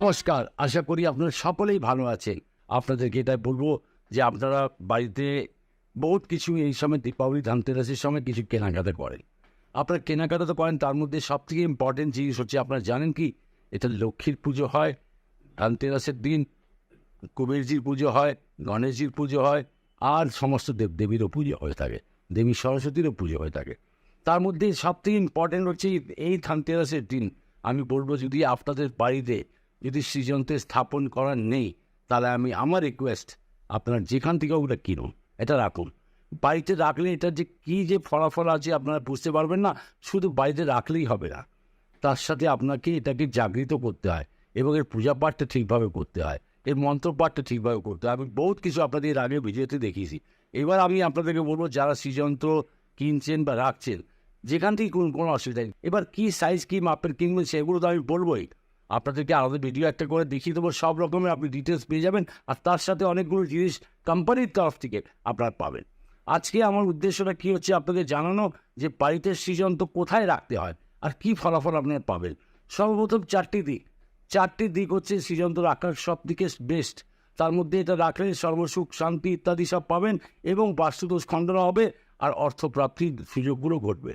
নমস্কার, আশা করি আপনারা সকলেই ভালো আছেন। আপনাদেরকে এটা বলব যে আপনারা বাড়িতে বহুত কিছু এই সময় দীপাবলি, ধানতেরাসের সময় কিছু কেনাকাটা করেন। আপনারা কেনাকাটা তো করেন, তার মধ্যে সব থেকে ইম্পর্টেন্ট জিনিস হচ্ছে, আপনারা জানেন কি? এটা লক্ষ্মীর পুজো হয়, ধানতেরাসের দিন, কুবেরজির পুজো হয়, গণেশজির পুজো হয়, আর সমস্ত দেবদেবীরও পুজো হয়ে থাকে, দেবী সরস্বতীরও পুজো হয়ে থাকে। তার মধ্যে সব থেকে ইম্পর্টেন্ট হচ্ছে এই ধানতেরাসের দিন। আমি বলব যদি আপনাদের বাড়িতে যদি সৃজনতে স্থাপন করার নেই, তাহলে আমি আমার রিকোয়েস্ট আপনার যেখান থেকে ওগুলো কিনুন। এটা রাখুন। বাড়িতে রাখলে এটার যে কী যে ফলাফল আছে আপনারা বুঝতে পারবেন না, শুধু বাড়িতে রাখলেই হবে না। তার সাথে আপনাকে এটাকে জাগৃত করতে হয় এবং এর পূজা পাঠটা ঠিকভাবে করতে হয়, এর মন্ত্র পাঠটা ঠিকভাবে করতে হয়। আমি বহুত কিছু আপনাদের এর আগে ভিডিওতে দেখিয়েছি। এবার আমি আপনাদেরকে বলব, যারা সৃজনত্র কিনছেন বা রাখছেন, যেখান থেকে কোনো কোনো অসুবিধা নেই। এবার কী সাইজ কী মাপের কিনবেন সেগুলো তো আমি বলবোই। আপনাদেরকে আলাদা ভিডিও একটা করে দেখিয়ে দেবো। সব রকমের আপনি ডিটেলস পেয়ে যাবেন আর তার সাথে অনেকগুলো জিনিস কোম্পানির তরফ থেকে আপনারা পাবেন। আজকে আমার উদ্দেশ্যটা কী হচ্ছে আপনাদের জানানো যে বাড়িতে সৃজন তো কোথায় রাখতে হয় আর কী ফলাফল আপনারা পাবেন? সর্বপ্রথম চারটি দিক। চারটি দিক হচ্ছে সৃজন্ত রাখার সব থেকে বেস্ট তার মধ্যে এটা রাখলে সর্বসুখ, শান্তি ইত্যাদি সব পাবেন এবং বাস্তুদোষ খণ্ডন হবে আর অর্থপ্রাপ্তির সুযোগগুলো ঘটবে।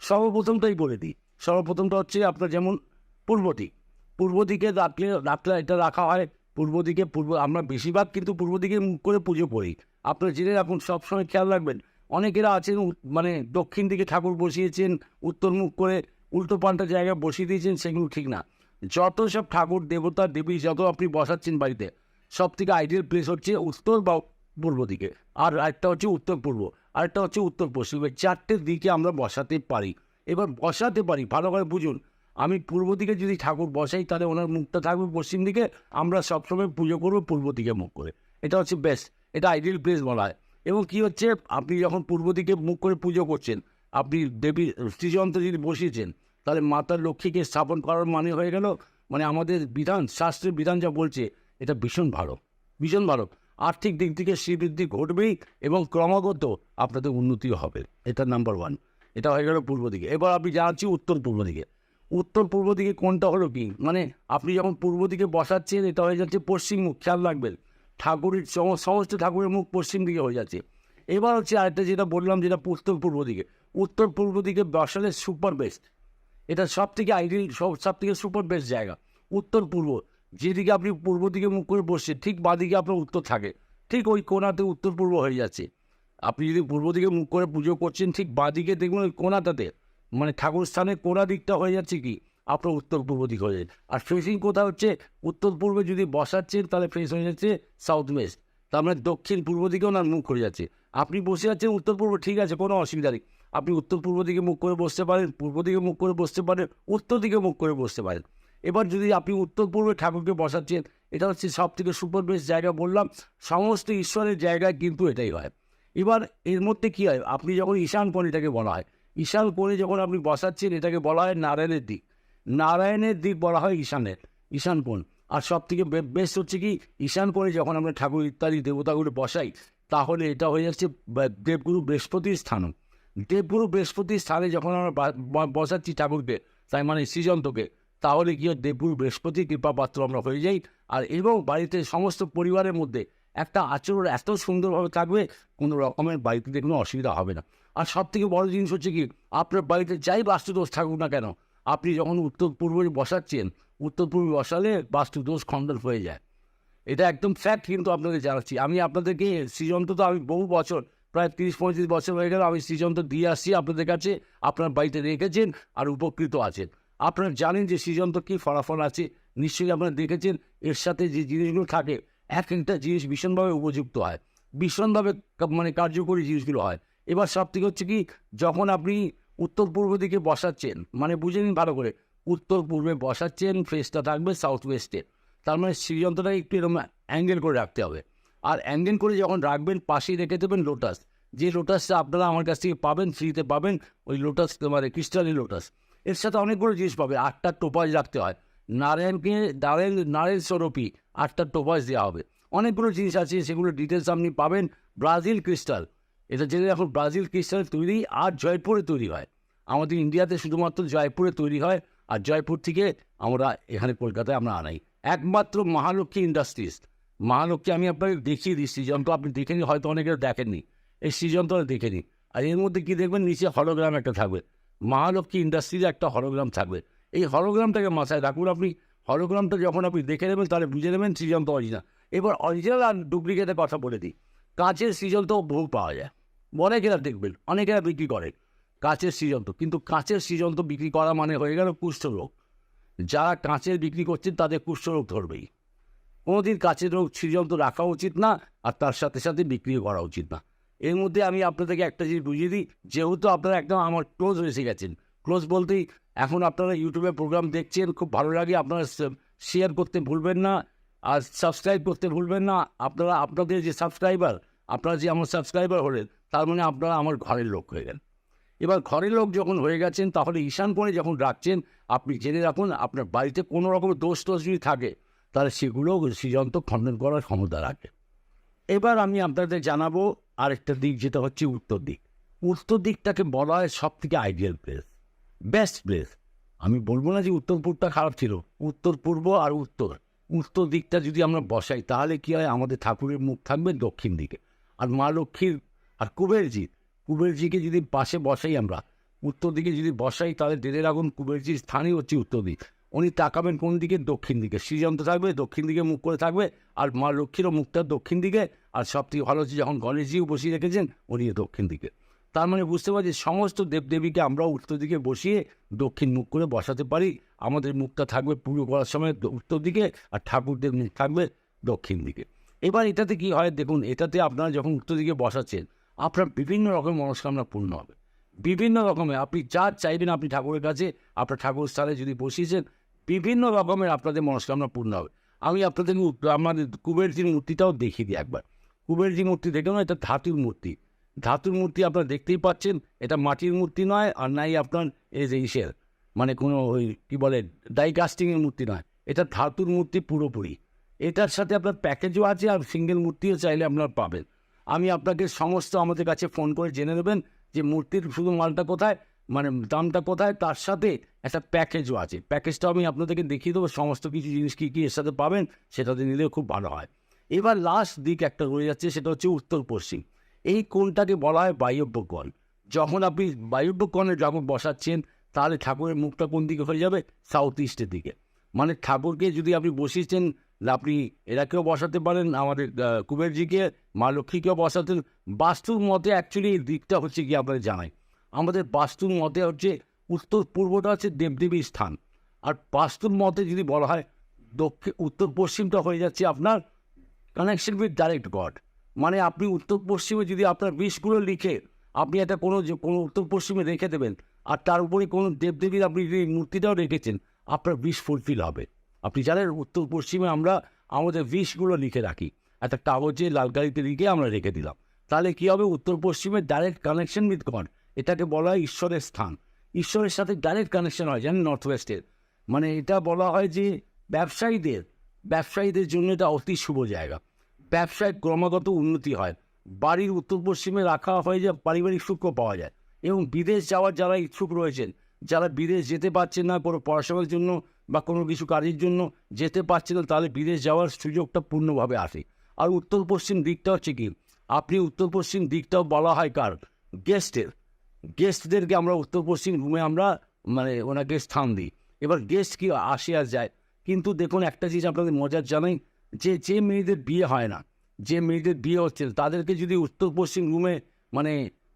সর্বপ্রথমটাই বলে দিই। সর্বপ্রথমটা হচ্ছে আপনার যেমন পূর্ব দিক। পূর্ব দিকে রাখলে রাখলে এটা রাখা হয়। পূর্ব দিকে, পূর্ব, আমরা বেশিরভাগ কিন্তু পূর্ব দিকে মুখ করে পুজো করি। আপনারা জেনে রাখুন, সবসময় খেয়াল রাখবেন, অনেকেরা আছেন মানে দক্ষিণ দিকে ঠাকুর বসিয়েছেন, উত্তর মুখ করে উল্টো পাল্টা জায়গায় বসিয়ে দিয়েছেন, সেগুলো ঠিক না। যত সব ঠাকুর, দেবতা, দেবী যত আপনি বসাচ্ছেন বাড়িতে সব থেকে আইডিয়াল প্লেস হচ্ছে উত্তর বা পূর্ব দিকে। আর একটা হচ্ছে উত্তর পূর্ব, আরেকটা হচ্ছে উত্তর পশ্চিম। এই চারটে দিকে আমরা বসাতে পারি। এবার বসাতে পারি, ভালো করে বুঝুন আমি পূর্ব দিকে যদি ঠাকুর বসাই, তাহলে ওনার মুখটা থাকবে পশ্চিম দিকে। আমরা সবসময় পুজো করব পূর্ব দিকে মুখ করে। এটা হচ্ছে বেস্ট এটা আইডিয়াল প্লেস বলা হয়। এবং কি হচ্ছে, আপনি যখন পূর্ব দিকে মুখ করে পুজো করছেন, আপনি দেবী শ্রীযন্ত্র যদি বসিয়েছেন, তাহলে মাতার লক্ষ্মীকে স্থাপন করার মানে হয়ে গেল মানে আমাদের বিধান, শাস্ত্রের বিধান যা বলছে, এটা ভীষণ ভালো ভীষণ ভালো। আর্থিক দিক থেকে শ্রীবৃদ্ধি ঘটবেই এবং ক্রমাগত আপনাদের উন্নতিও হবে। এটা নাম্বার ওয়ান এটা হয়ে গেল পূর্ব দিকে। এবার আপনি জানাচ্ছি উত্তর পূর্ব দিকে। উত্তর পূর্ব দিকে কোনটা হলো কি মানে আপনি যখন পূর্ব দিকে বসাচ্ছেন, এটা হয়ে যাচ্ছে পশ্চিম মুখ, খেয়াল রাখবেন। ঠাকুরের সমস্ত ঠাকুরের মুখ পশ্চিম দিকে হয়ে যাচ্ছে। এবার হচ্ছে আরেকটা যেটা বললাম, যেটা উত্তর পূর্ব দিকে। উত্তর পূর্ব দিকে বসালে সুপার বেস্ট এটা সব থেকে আইডিয়াল সব সব থেকে সুপার বেস্ট জায়গা। উত্তর পূর্ব, যেদিকে আপনি পূর্ব দিকে মুখ করে বসছেন, ঠিক বাঁদিকে আপনার উত্তর থাকে। ঠিক ওই কোনাতে উত্তর পূর্ব হয়ে যাচ্ছে। আপনি যদি পূর্ব দিকে মুখ করে পুজো করছেন, ঠিক বাঁদিকে দেখবেন ওই কোনাটাতে। মানে ঠাকুর স্থানের কোনা দিকটা হয়ে যাচ্ছে কি? আপনার উত্তর পূর্ব দিক হয়ে যাচ্ছে। আর ফেসিং কোথা হচ্ছে? উত্তর পূর্বে যদি বসাচ্ছেন তাহলে ফেস হয়ে যাচ্ছে সাউথ ওয়েস্ট তার মানে দক্ষিণ পূর্ব দিকেও ওনার মুখ হয়ে যাচ্ছে। আপনি বসে আছেন উত্তর পূর্ব, ঠিক আছে, কোনো অসুবিধা নেই। আপনি উত্তর পূর্ব দিকে মুখ করে বসতে পারেন, পূর্ব দিকে মুখ করে বসতে পারেন, উত্তর দিকে মুখ করে বসতে পারেন। এবার যদি আপনি উত্তর পূর্বে ঠাকুরকে বসাচ্ছেন এটা হচ্ছে সব থেকে সুপার বেস্ট জায়গা বললাম। সমস্ত ঈশ্বরের জায়গায় কিন্তু এটাই হয়। এবার এর মধ্যে কী হয়? আপনি যখন ঈশান কোণ এটাকে বলা হয় ঈশান কোণে যখন আপনি বসাচ্ছেন, এটাকে বলা হয় নারায়ণের দিক। নারায়ণের দিক বলা হয় ঈশানের, ঈশান কোণ। আর সব থেকে বেস্ট হচ্ছে কি, ঈশান কোণে যখন আমরা ঠাকুর ইত্যাদি দেবতাগুলো বসাই, তাহলে এটা হয়ে যাচ্ছে দেবগুরু বৃহস্পতির স্থানও দেবগুরু বৃহস্পতির স্থানে যখন আমরা বসাচ্ছি ঠাকুরকে তাই মানে সৃজন্তকে, তাহলে কি হয়, দেবগুরু বৃহস্পতির কৃপাপাত্র আমরা হয়ে যাই। আর এবং বাড়িতে সমস্ত পরিবারের মধ্যে একটা আচরণ এত সুন্দরভাবে থাকবে, কোনো রকমের বাড়িতে কোনো অসুবিধা হবে না। আর সব থেকে বড় জিনিস হচ্ছে কি, আপনার বাড়িতে যাই বাস্তুদোষ থাকুক না কেন, আপনি যখন উত্তর পূর্বে বসাচ্ছেন, উত্তর পূর্বে বসালে বাস্তুদোষ খণ্ডন হয়ে যায়। এটা একদম ফ্যাক্ট কিন্তু আপনাদের জানাচ্ছি। আমি আপনাদেরকে সৃজন্ত তো আমি বহু বছর, প্রায় তিরিশ পঁয়ত্রিশ বছর হয়ে গেল আমি সৃজন্ত দিয়ে আসছি আপনাদের কাছে, আপনার বাড়িতে রেখেছেন আর উপকৃত আছেন। আপনারা জানেন যে সৃজন্ত কী ফলাফল আছে, নিশ্চয়ই আপনারা দেখেছেন, এর সাথে যে জিনিসগুলো থাকে, এক একটা জিনিস ভীষণভাবে উপযুক্ত হয়, ভীষণভাবে মানে কার্যকরী জিনিসগুলো হয়। এবার সব থেকে হচ্ছে কি, যখন আপনি উত্তর পূর্ব দিকে বসাচ্ছেন মানে বুঝে নিন ভালো করে, উত্তর পূর্বে বসাচ্ছেন ফেসটা থাকবে সাউথ ওয়েস্টে তার মানে শ্রীযন্ত্রটা একটু এরকম অ্যাঙ্গেল করে রাখতে হবে। আর অ্যাঙ্গেল করে যখন রাখবেন, পাশেই রেখে দেবেন লোটাস যে লোটাসটা আপনারা আমার কাছ থেকে পাবেন ফ্রিতে পাবেন, ওই লোটাস মানে ক্রিস্টালি লোটাস এর সাথে অনেকগুলো জিনিস পাবে, আটটা টোপাজ রাখতে হয়। নারায়ণকে, নারায়ণ নারায়ণ স্বরূপী আটটা টোপাজ দেওয়া হবে। অনেকগুলো জিনিস আছে, সেগুলো ডিটেলস আপনি পাবেন। ব্রাজিল ক্রিস্টাল এটা জেনে এখন ব্রাজিল ক্রিস্টাল তৈরি আর জয়পুরে তৈরি হয়। আমাদের ইন্ডিয়াতে শুধুমাত্র জয়পুরে তৈরি হয় আর জয়পুর থেকে আমরা এখানে কলকাতায় আমরা আনাই। একমাত্র মহালক্ষ্মী ইন্ডাস্ট্রিজ। মহালক্ষ্মী আমি আপনাকে দেখিয়ে দিই, সৃজনটা আপনি দেখেনি হয়তো অনেকে দেখেননি। এই সৃজনটা দেখেনি আর এর মধ্যে কী দেখবেন, নিচে হলোগ্রাম একটা থাকবে। মহালক্ষ্মী ইন্ডাস্ট্রিজ একটা হলোগ্রাম থাকবে। এই হলোগ্রামটাকে মাথায় রাখুন আপনি। হলোগ্রামটা যখন আপনি দেখে নেবেন, তাহলে বুঝে নেবেন সৃজন্ত অরিজিনাল এবার অরিজিনাল আর ডুপ্লিকেটের কথা বলে দিই। কাঁচের সিজন তো বহু পাওয়া যায়। অনেকেরা দেখবেন, অনেকেরা বিক্রি করে কাঁচের সৃজন্ত কিন্তু কাঁচের সৃজন্ত বিক্রি করা মানে হয়ে গেল কুষ্ঠরোগ। যারা কাঁচের বিক্রি করছেন, তাদের কুষ্ঠরোগ ধরবেই। কোনোদিন কাঁচের রোগ সৃজন্ত রাখা উচিত না, আর তার সাথে সাথে বিক্রিও করা উচিত না। এর মধ্যে আমি আপনাদেরকে একটা জিনিস বুঝিয়ে দিই, যেহেতু আপনারা একদম আমার ক্লোজ এসে গেছেন ক্লোজ বলতেই এখন আপনারা ইউটিউবে প্রোগ্রাম দেখছেন, খুব ভালো লাগে, আপনারা শেয়ার করতে ভুলবেন না। আর সাবস্ক্রাইব করতে ভুলবেন না। আপনারা, আপনাদের যে সাবস্ক্রাইবার আপনারা যে আমার সাবস্ক্রাইবার হলেন, তার মানে আপনারা আমার ঘরের লোক হয়ে গেলেন। এবার ঘরের লোক যখন হয়ে গেছেন, তাহলে ঈশান করে যখন রাখছেন আপনি জেনে রাখুন, আপনার বাড়িতে কোনো রকমের দোষ টোষ যদি থাকে, তাহলে সেগুলো সৃজন্ত খণ্ডন করার ক্ষমতা রাখে। এবার আমি আপনাদের জানাব আরেকটা দিক, যেটা হচ্ছে উত্তর দিক। উত্তর দিকটাকে বলা হয় সব থেকে আইডিয়াল প্লেস বেস্ট প্লেস আমি বলব না যে উত্তর পূর্বটা খারাপ ছিল, উত্তর পূর্ব আর উত্তর। উত্তর দিকটা যদি আমরা বসাই, তাহলে কি হয়? আমাদের ঠাকুরের মুখ থাকবে দক্ষিণ দিকে। আর মা লক্ষ্মীর, আর কুবেরজি, কুবেরজিকে যদি পাশে বসাই আমরা, উত্তর দিকে যদি বসাই, তাহলে ডেলে রাখুন কুবেরজির স্থানই হচ্ছে উত্তর দিক। উনি তাকাবেন কোন দিকে? দক্ষিণ দিকে। শ্রীযন্ত্র থাকবে, দক্ষিণ দিকে মুখ করে থাকবে, আর মা লক্ষ্মীরও মুখটা দক্ষিণ দিকে, আর সব থেকে ভালো হচ্ছে যখন গণেশজিও বসিয়ে রেখেছেন উনি দক্ষিণ দিকে। তার মানে বুঝতে পারছি সমস্ত দেবদেবীকে আমরা উত্তর দিকে বসিয়ে দক্ষিণ মুখ করে বসাতে পারি। আমাদের মুখটা থাকবে পুজো করার সময় উত্তর দিকে আর ঠাকুরদের মুখ থাকবে দক্ষিণ দিকে। এবার এটাতে কি হয় দেখুন, এটাতে আপনারা যখন উত্তর দিকে বসাচ্ছেন, আপনার বিভিন্ন রকমের মনস্কামনা পূর্ণ হবে। বিভিন্ন রকমের আপনি যা চাইবেন আপনি ঠাকুরের কাছে, আপনার ঠাকুর স্থানে যদি বসিয়েছেন, বিভিন্ন রকমের আপনাদের মনস্কামনা পূর্ণ হবে। আমি আপনাদের আমাদের কুবেরজির মূর্তিটাও দেখিয়ে দিই একবার। কুবেরজি মূর্তি দেখে না এটা ধাতুর মূর্তি। ধাতুর মূর্তি আপনারা দেখতেই পাচ্ছেন, এটা মাটির মূর্তি নয় আর নাই আপনার এই যে ইসের মানে কোনো ওই কী বলে ডাইকাস্টিংয়ের মূর্তি নয়, এটা ধাতুর মূর্তি পুরোপুরি। এটার সাথে আপনার প্যাকেজও আছে আর সিঙ্গেল মূর্তিও চাইলে আপনার পাবেন। আমি আপনাকে সমস্ত আমাদের কাছে ফোন করে জেনে নেবেন যে মূর্তির শুধু মালটা কোথায় মানে দামটা কোথায়, তার সাথে একটা প্যাকেজও আছে। প্যাকেজটা আমি আপনাদেরকে দেখিয়ে দেবো, সমস্ত কিছু জিনিস কী কী এর সাথে পাবেন সেটাতে নিলেও খুব ভালো হয়। এবার লাস্ট দিক একটা রয়ে যাচ্ছে, সেটা হচ্ছে উত্তর পশ্চিম। এই কোণটাকে বলা হয় বায়ব্য কোণ যখন আপনি বায়ব্য কোণে যখন বসাচ্ছেন, তাহলে ঠাকুরের মুখটা কোন দিকে হয়ে যাবে? সাউথ ইস্টের দিকে। মানে ঠাকুরকে যদি আপনি বসিয়েছেন আপনি এরাকেও বসাতে পারেন, আমাদের কুবেরজিকে, মা লক্ষ্মীকেও বসাতেন। বাস্তুর মতে অ্যাকচুয়ালি এই দিকটা হচ্ছে কি আপনাদের জানাই। আমাদের বাস্তুর মতে হচ্ছে উত্তর পূর্বটা হচ্ছে দেবদেবীর স্থান। আর বাস্তুর মতে যদি বলা হয়, দক্ষিণ উত্তর পশ্চিমটা হয়ে যাচ্ছে আপনার কানেকশন উইথ ডাইরেক্ট গড মানে আপনি উত্তর পশ্চিমে যদি আপনার বিষগুলো লিখে আপনি একটা কোনো কোনো উত্তর পশ্চিমে রেখে দেবেন, আর তার উপরে কোনো দেবদেবীর আপনি যদি মূর্তিটাও রেখেছেন, আপনার বিষ ফুলফিল হবে। আপনি জানেন উত্তর পশ্চিমে আমরা আমাদের বিষগুলো লিখে রাখি। একটা কাগজে লাল গাড়িতে লিখে আমরা রেখে দিলাম। তাহলে কী হবে? উত্তর পশ্চিমে ডাইরেক্ট কানেকশন উইথ গড এটাকে বলা হয় ঈশ্বরের স্থান। ঈশ্বরের সাথে ডাইরেক্ট কানেকশন হয়, জানেন নর্থ ওয়েস্টের মানে এটা বলা হয় যে ব্যবসায়ীদের ব্যবসায়ীদের জন্য এটা অতি শুভ জায়গা। ব্যবসায় ক্রমাগত উন্নতি হয়। বাড়ির উত্তর পশ্চিমে রাখা হয় যে পারিবারিক সুখ পাওয়া যায় এবং বিদেশ যাওয়ার যারা ইচ্ছুক রয়েছেন, যারা বিদেশ যেতে পারছেন না কোনো পড়াশোনার জন্য বা কোনো কিছু কাজের জন্য যেতে পারছেন না তাহলে বিদেশ যাওয়ার সুযোগটা পূর্ণভাবে আসে। আর উত্তর পশ্চিম দিকটা হচ্ছে কি? আপনি উত্তর পশ্চিম দিকটাও বলা হয় কার? গেস্টের। গেস্টদেরকে আমরা উত্তর পশ্চিম রুমে আমরা মানে ওনাকে স্থান দিই। এবার গেস্ট কি আসে আর যায়? কিন্তু দেখুন একটা জিনিস আপনাদের মজার জানাই যে যে মেয়েদের বিয়ে হয় না, যে মেয়েদের বিয়ে হচ্ছে, তাদেরকে যদি উত্তর পশ্চিম রুমে মানে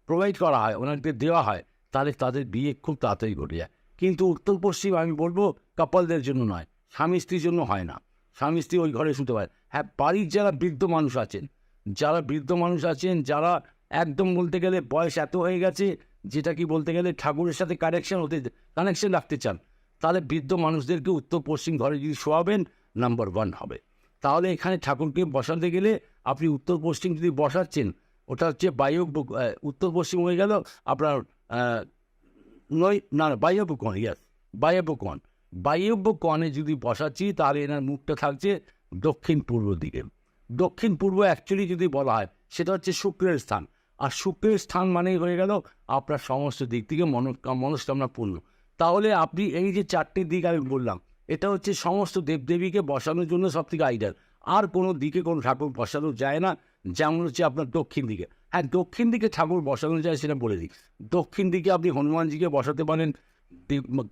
প্রোভাইড করা হয়, ওনাদেরকে দেওয়া হয়, তাহলে তাদের বিয়ে খুব তাড়াতাড়ি ঘটে যায়। কিন্তু উত্তর পশ্চিম আমি বলব কাপলদের জন্য নয়, স্বামী স্ত্রীর জন্য হয় না। স্বামী স্ত্রী ওই ঘরে শুতে পারে। হ্যাঁ বাড়ির যারা বৃদ্ধ মানুষ আছেন, যারা বৃদ্ধ মানুষ আছেন, যারা একদম বলতে গেলে বয়স এত হয়ে গেছে, যেটা কি বলতে গেলে ঠাকুরের সাথে কানেকশন হতে কানেকশন রাখতে চান, তাহলে বৃদ্ধ মানুষদেরকে উত্তর পশ্চিম ঘরে যদি শোয়াবেন নাম্বার ওয়ান হবে। তাহলে এখানে ঠাকুরকে বসাতে গেলে আপনি উত্তর পশ্চিম যদি বসাচ্ছেন, ওটা হচ্ছে বায়ু উত্তর পশ্চিম হয়ে গেল আপনার নয়, না না বায়ব্য কোণ ইয়াস বায়ব্য কোণ বায়ব্য কোণে যদি বসাচ্ছি, তাহলে এনার মুখটা থাকছে দক্ষিণ পূর্ব দিকে। দক্ষিণ পূর্ব অ্যাকচুয়ালি যদি বলা হয়, সেটা হচ্ছে শুক্রের স্থান। আর শুক্রের স্থান মানেই হয়ে গেল আপনার সমস্ত দিক থেকে মন মনস্কামনা পূর্ণ। তাহলে আপনি এই যে চারটে দিক আমি বললাম এটা হচ্ছে সমস্ত দেবদেবীকে বসানোর জন্য সব থেকে আইডিয়াল আর কোনো দিকে কোনো ঠাকুর বসানো যায় না, যেমন হচ্ছে আপনার দক্ষিণ দিকে। হ্যাঁ দক্ষিণ দিকে ঠাকুর বসানো যায় সেটা বলে দিই। দক্ষিণ দিকে আপনি হনুমানজিকে বসাতে পারেন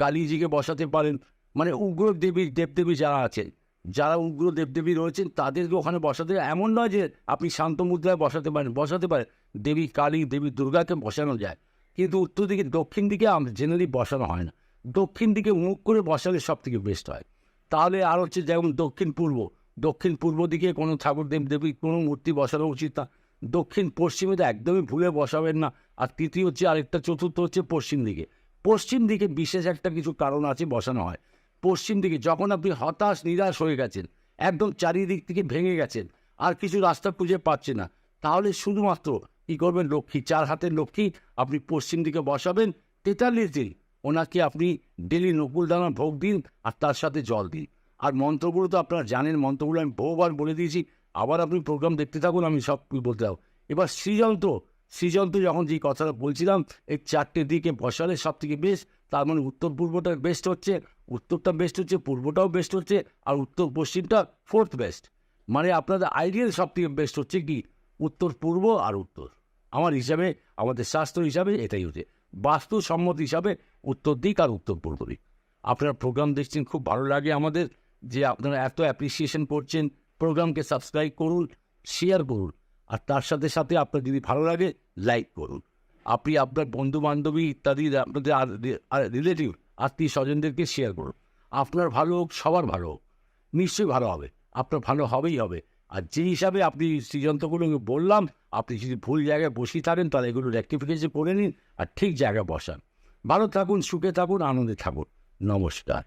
কালীজিকে বসাতে পারেন মানে উগ্র দেবী দেবদেবী যারা আছেন, যারা উগ্র দেবদেবী রয়েছেন, তাদেরকে ওখানে বসাতে এমন নয় যে আপনি শান্ত মুদ্রায় বসাতে পারেন বসাতে পারেন। দেবী কালী, দেবী দুর্গাকে বসানো যায়। কিন্তু উত্তর দিকে, দক্ষিণ দিকে জেনারেলি বসানো হয় না। দক্ষিণ দিকে মুখ করে বসালে সব থেকে বেস্ট হয়। তাহলে আর হচ্ছে যেমন দক্ষিণ পূর্ব দক্ষিণ পূর্ব দিকে কোনো ঠাকুর দেব দেবী কোনো মূর্তি বসানো উচিত না। দক্ষিণ পশ্চিমে তো একদমই ভুলে বসাবেন না। আর তৃতীয় হচ্ছে আরেকটা চতুর্থ হচ্ছে পশ্চিম দিকে। পশ্চিম দিকে বিশেষ একটা কিছু কারণ আছে বসানো হয়। পশ্চিম দিকে যখন আপনি হতাশ, নিরাশ হয়ে গেছেন, একদম চারিদিক থেকে ভেঙে গেছেন, আর কিছু রাস্তা খুঁজে পাচ্ছে না, তাহলে শুধুমাত্র কী করবেন লক্ষ্মী? চার হাতের লক্ষ্মী আপনি পশ্চিম দিকে বসাবেন, তেতাল্লিশ দিন ওনাকে আপনি ডেলি নকুল দানা ভোগ দিন আর তার সাথে জল দিন। আর মন্ত্রগুলো তো আপনারা জানেন, মন্ত্রগুলো আমি বহুবার বলে দিয়েছি। আবার আপনি প্রোগ্রাম দেখতে থাকুন, আমি সব বলতে থাকব এবার সৃজন্ত সৃজন্ত যখন যে কথাটা বলছিলাম, এই চারটে দিকে বসালে সব থেকে বেস্ট তার মানে উত্তর পূর্বটা বেস্ট হচ্ছে, উত্তরটা বেস্ট হচ্ছে, পূর্বটাও বেস্ট হচ্ছে, আর উত্তর পশ্চিমটা ফোর্থ বেস্ট মানে আপনাদের আইডিয়াল সব থেকে বেস্ট হচ্ছে কি? উত্তর পূর্ব আর উত্তর। আমার হিসাবে, আমাদের স্বাস্থ্য হিসাবে এটাই হচ্ছে। বাস্তুসম্মত হিসাবে উত্তর দিক আর উত্তর পূর্ব দিক। আপনারা প্রোগ্রাম দেখছেন, খুব ভালো লাগে আমাদের যে আপনারা এত অ্যাপ্রিসিয়েশন করছেন। প্রোগ্রামকে সাবস্ক্রাইব করুন শেয়ার করুন, আর তার সাথে সাথে আপনার যদি ভালো লাগে লাইক করুন। আপনি আপনার বন্ধু বান্ধবী ইত্যাদি, আপনাদের আর রিলেটিভ আত্মীয় স্বজনদেরকে শেয়ার করুন। আপনার ভালো হোক, সবার ভালো হোক, নিশ্চয়ই ভালো হবে। আপনার ভালো হবেই হবে। আর যে হিসাবে আপনি সৃজন্তগুলোকে বললাম, আপনি যদি ভুল জায়গায় বসিয়ে থাকেন তাহলে এগুলো রেক্টিফিকেশন করে নিন আর ঠিক জায়গায় বসান। ভালো থাকুন, সুখে থাকুন, আনন্দে থাকুন। নমস্কার।